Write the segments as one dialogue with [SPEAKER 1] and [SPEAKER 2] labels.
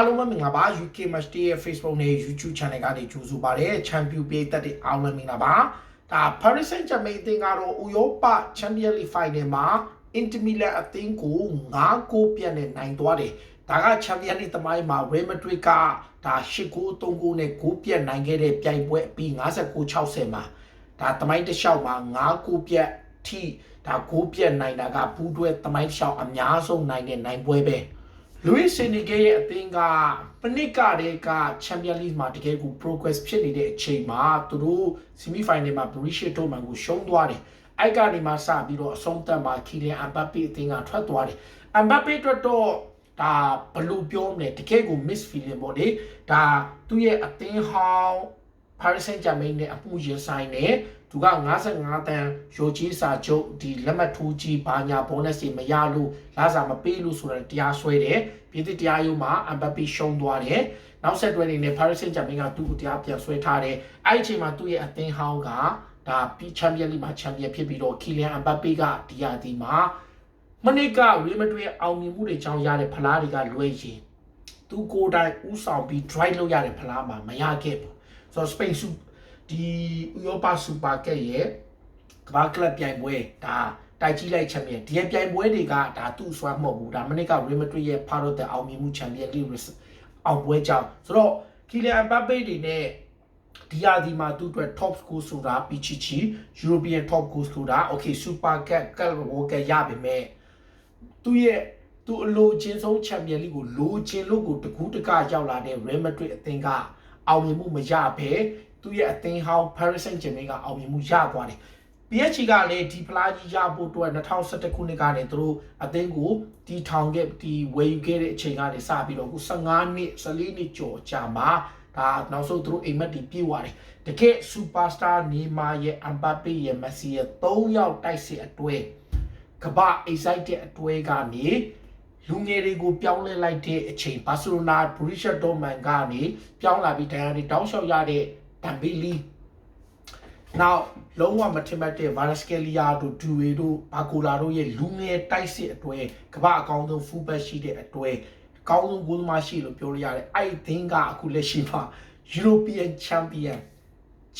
[SPEAKER 1] အားလုံးပဲမင်္ဂလာပါ UK Match Day ရဲ့ Facebook နဲ့ YouTube Channel ကနေကြိုဆိုပါရစေ။ Champion ပြည်သက်တွေအားလုံးမင်္ဂလာပါ။ဒါ Paris Saint-Germain အသင်းကတော့ဥရောပ Champions League Final မှာ Inter Milan အသင်းကို9ဂိုးပြတ်နဲ့နိုင်သွားတယ်။ဒါက Champions League သမိုင်းမှာ Real Madrid ကဒါ8ဂိုး3ဂိုးနဲ့ဂိုးပြတ်နိုင်ခဲ့တဲ့ပြိုင်ပွဲအပြီး59-60မှာဒါသမိုင်းတစ်လျှောက်မှာ9ဂိုးပြတ်ထိဒါဂိုးပြတ်နိုင်တာကဘူးတွဲသမိုင်းတစ်လျှောက်အများဆုံးနိုင်တဲ့နိုင်ပွဲပဲ။ လူးစ်ဆင်နီဂေရဲ့အသင်းကပနစ်ကတည်းကချန်ပီယံလိမှာတကယ်ကို progress ဖြစ်နေတဲ့အချိန်မှာသူတို့ semi final မှာ Borussia Dortmund ကိုရှုံးသွားတယ်။အဲ့ကနေမှစပြီးတော့အဆုံးသတ်မှာ Kylian Mbappe အသင်းကထွက်သွားတယ်။ Mbappe အတွက်တော့ဒါဘယ်လိုပြောမလဲတကယ်ကို miss feeling ပေါ့လေ။ဒါသူ့ရဲ့အသင်းဟောင်း Paris Saint-Germain နဲ့အမှုရင်ဆိုင်နေ သူက55တန်းရိုကြီးစာချုပ်ဒီလက်မှတ်ထိုးကြီးဘာညာ bonus တွေမရလို့လာစာမပေးလို့ဆိုတော့တရားစွဲတယ်ပြည်သူတရားရုံးမှာ Mbappe ရှုံးသွားတယ်နောက်ဆက်တွဲအနေနဲ့ Paris Saint-Germain ကသူ့ကိုတရားပြန်ဆွဲထားတယ်အဲ့ဒီအချိန်မှာသူ့ရဲ့အသင်းဟောင်းကဒါပြီးချန်ပီယံလိမှာချန်ပီယံဖြစ်ပြီးတော့ Kylian Mbappe ကဒီယာဒီမှာမနစ်က Real Madrid အောင်မြင်မှုတွေကြောင့်ရတဲ့ဖလားတွေကလွဲရင်သူကိုယ်တိုင်ဥဆောင်ပြီး drive လုပ်ရတဲ့ဖလားမှာမရခဲ့ဘူးဆိုတော့ Spain စု ဒီဥရောပစူပါကက်ရဲ့ကမ္ဘာကလပ်ပြိုင်ပွဲဒါတိုက်ကြီးလိုက်ချန်ပီယံဒီပြိုင်ပွဲတွေကဒါသူ့အစွမ်းမဟုတ်ဘူးဒါမနစ်က Real Madrid ရဲ့ဖာတော့တဲ့အောင်မြင်မှုချန်ပီယံလိအောင်ပွဲကြောင့်ဆိုတော့ Kylian Mbappe တွေနဲ့ဒီယာဒီမှာသူ့အတွက် top score ဆိုတာ Pichichi European top goal ဆိုတာ okay super cup ကလဝကရပါမယ်သူ့ရဲ့သူအလိုချင်းဆုံးချန်ပီယံလိကိုလိုချင်လို့ကိုတကူးတကရောက်လာတဲ့ Real Madrid အသင်းကအောင်မြင်မှုမရဘဲ သူ့ရဲ့အသင်းဟောင်း Paris Saint-Germain ကအောင်မြင်မှုရသွားတယ် PSG ကလည်းဒီဖလားကြီးရဖို့အတွက်2011ခုနှစ်ကနေသူတို့အသင်းကိုတီထောင်ခဲ့ဒီဝယ်ယူခဲ့တဲ့အချိန်ကနေစပြီးတော့အခု15နှစ်14နှစ်ကျော်ကြာမှာဒါနောက်ဆုံးသူတို့အိမ်မက်တီပြေးသွားတယ်တကယ်စူပါစတာနီမာရဲ့အမ်ဘပ်ပေရဲ့မက်ဆီရဲ့၃ယောက်တိုက်စစ်အတွဲကမ္ဘာအိဆိုင်တဲ့အတွဲကနေလူငယ်တွေကိုပြောင်းလဲလိုက်တဲ့အချိန်ဘာစီလိုနာဘရူရှက်ဒိုမန်ကနေပြောင်းလာပြီးဒိုင်ယာတွေတောင်းလျှောက်ရတဲ့ ဒမ်ဘီလီနောက်လုံးဝမထင်မှတ်တဲ့ဗာရစကယ်လီယာတို့ဒူဝေတို့ဘာကိုလာတို့ရဲ့လူငယ်တိုက်စစ်အတွဲကမ္ဘာအကောင်းဆုံးဖူးဘက်ရှိတဲ့အတွဲအကောင်းဆုံးဂိုးသမားရှိလို့ပြောလို့ရတယ်အဲ့ဒီသင်းကအခုလက်ရှိမှာ European Champion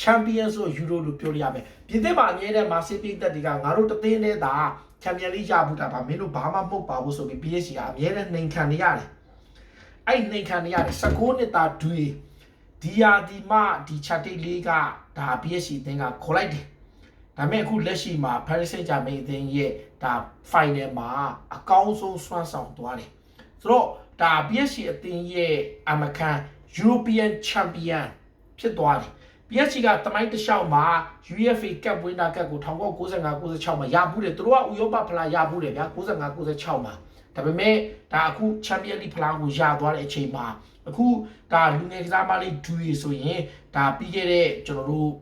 [SPEAKER 1] Champion ဆိုယူရိုလို့ပြောလို့ရမယ်ပြည်သက်မှာအမြဲတမ်းမာစီပိသက်တွေကငါတို့တသင်းနဲ့သာချန်ပီယံလိရဘူးတာပါမင်းတို့ဘာမှမဟုတ်ပါဘူးဆိုပြီး PSG ကအမြဲတမ်းနှိမ်ခံနေရတယ်အဲ့နှိမ်ခံနေရတယ်16နှစ်သားဒွေ ဒီယာဒီမဒီချက်တိတ်လေးကဒါ PSG အသင်းကခေါ်လိုက်တယ်ဒါပေမဲ့အခုလက်ရှိမှာ Paris Saint-Germain အသင်းရဲ့ဒါ final မှာအကောင်းဆုံးစွမ်းဆောင်သွားတယ်ဆိုတော့ဒါ PSG အသင်းရဲ့အမကန် European Champion ဖြစ်သွားတယ် PSG ကတမိုင်းတစ်လျှောက်မှာ UEFA Cup Winner Cup ကို1995 96မှာရဘူးတယ်သူတို့ကဥရောပဖလားရဘူးတယ်ဗျာ95 96မှာဒါပေမဲ့ဒါအခု Champions League ဖလားကိုရသွားတဲ့အချိန်မှာ အခုဒါလူငယ်ကစားမလေးဒူရီဆိုရင်ဒါပြီးခဲ့တဲ့ကျွန်တော်တို့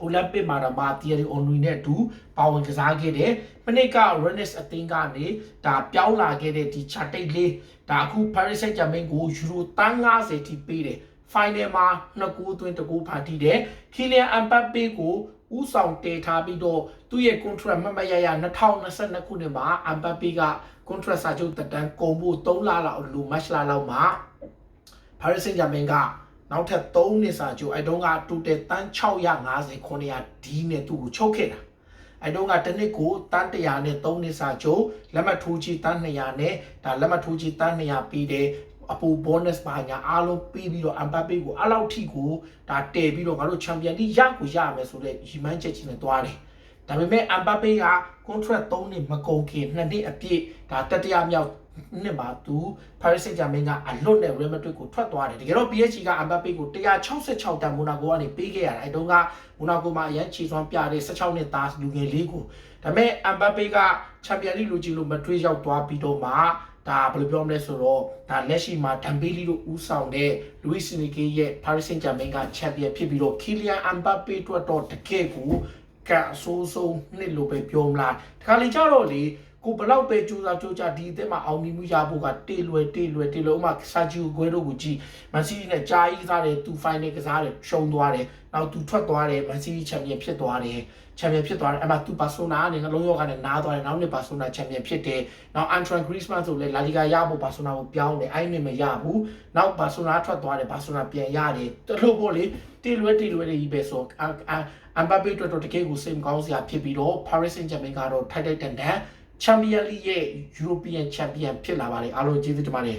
[SPEAKER 1] အိုလံပစ်မှာတော့မာတီရီအွန်နွီနဲ့အတူပါဝင်ကစားခဲ့တယ်။မနစ်က Rennes အသင်းကနေဒါပြောင်းလာခဲ့တဲ့ဒီ Chartate လေးဒါအခု Paris Saint-Germain ကိုယူရို350ထိပေးတယ်။ Final မှာနှစ်ကူသွင်းတကူဖန်တီးတယ်။ Kylian Mbappe ကိုဥဆောင်တည်ထားပြီးတော့သူ့ရဲ့ contract မမရရ2022ခုနှစ်မှာ Mbappe က contract စာချုပ်တက်တန်းကုန်ဖို့3လလောက်လူ match လာလောက်မှာ Paris Saint-Germain ကနောက်ထပ်3နှစ်စာချုပ်အဲတုန်းကတူတယ်တန်း650 900ဒီနဲ့သူ့ကိုချုပ်ခဲ့တာအဲတုန်းကတစ်နှစ်ကိုတန်း100နဲ့3နှစ်စာချုပ်လက်မှတ်ထိုးချီတန်း200နဲ့ဒါလက်မှတ်ထိုးချီတန်း200ပြီးတယ်အပူ bonus ပါညာအားလုံးပြီးပြီးတော့ Mbappe ကိုအဲ့လောက်ထိကိုဒါတည်ပြီးတော့ငါတို့ champion တိရကိုရမယ်ဆိုတဲ့ရီမန်းချက်ချင်းနဲ့တွားတယ်ဒါပေမဲ့ Mbappe က contract 3နှစ်မကုန်ခင်2နှစ်အပြည့်ဒါတတိယမြောက် နှစ်မှာသူ Paris Saint-Germain ကအလွတ်နဲ့ Real Madrid ကိုထွက်သွားတယ်တကယ်တော့ PSG က Mbappe ကို166တန်မိုနာကိုကနေပေးခဲ့ရတာအဲတုန်းကမိုနာကိုမှာအရန်ချီစွမ်းပြတဲ့16နှစ်သားလူငယ်လေးကိုဒါပေမဲ့ Mbappe က Champions League လူကြီးလို့ Madrid ရောက်သွားပြီးတော့မှဒါဘယ်လိုပြောမလဲဆိုတော့ဒါလက်ရှိမှာဒမ်ဘီလီတို့ဦးဆောင်တဲ့ Luis Enrique ရဲ့ Paris Saint-Germain က Champion ဖြစ်ပြီးတော့ Kylian Mbappe အတွက်တော့တကယ်ကိုကအဆိုးဆုံးနှစ်လို့ပဲပြောမလားဒီခါလေကြတော့လေ ကိုဘလောက်ပဲကြိုးစားကြိုးစားဒီအသင်းမှာအောင်မြင်မှုရဖို့ကတေလွယ်တေလွယ်တေလွယ်ဥမာဆာဂျီယိုဂွဲတို့ကိုကြည့်မန်စီးတီးနဲ့ဂျာအီးစားတယ်သူဖိုင်နယ်ကစားတယ်ရှုံးသွားတယ်နောက်သူထွက်သွားတယ်မန်စီးတီးချန်ပီယံဖြစ်သွားတယ်ချန်ပီယံဖြစ်သွားတယ်အမှသူဘာဆိုနာကနေနှလုံးရောဂါနဲ့နားသွားတယ်နောက်နှစ်ဘာဆိုနာချန်ပီယံဖြစ်တယ်နောက်အန်ထရန်ဂရီးစ်မန်ဆိုလည်းလာလီဂါရဖို့ဘာဆိုနာကိုပြောင်းတယ်အဲ့ဒီမရဘူးနောက်ဘာဆိုနာထွက်သွားတယ်ဘာဆိုနာပြန်ရတယ်တလို့ပေါ့လေတေလွယ်တေလွယ်တွေကြီးပဲဆိုအအမ်ဘပေတော်တော်တကယ်ကိုစိတ်မကောင်းစရာဖြစ်ပြီးတော့ Paris Saint-Germain ကတော့ထိုက်ထိုက်တန်တန် ချန်ပီယံလိရဲ့ European Champion ဖြစ်လာပါတယ်အားလုံးကျေးဇူးတင်ပါတယ်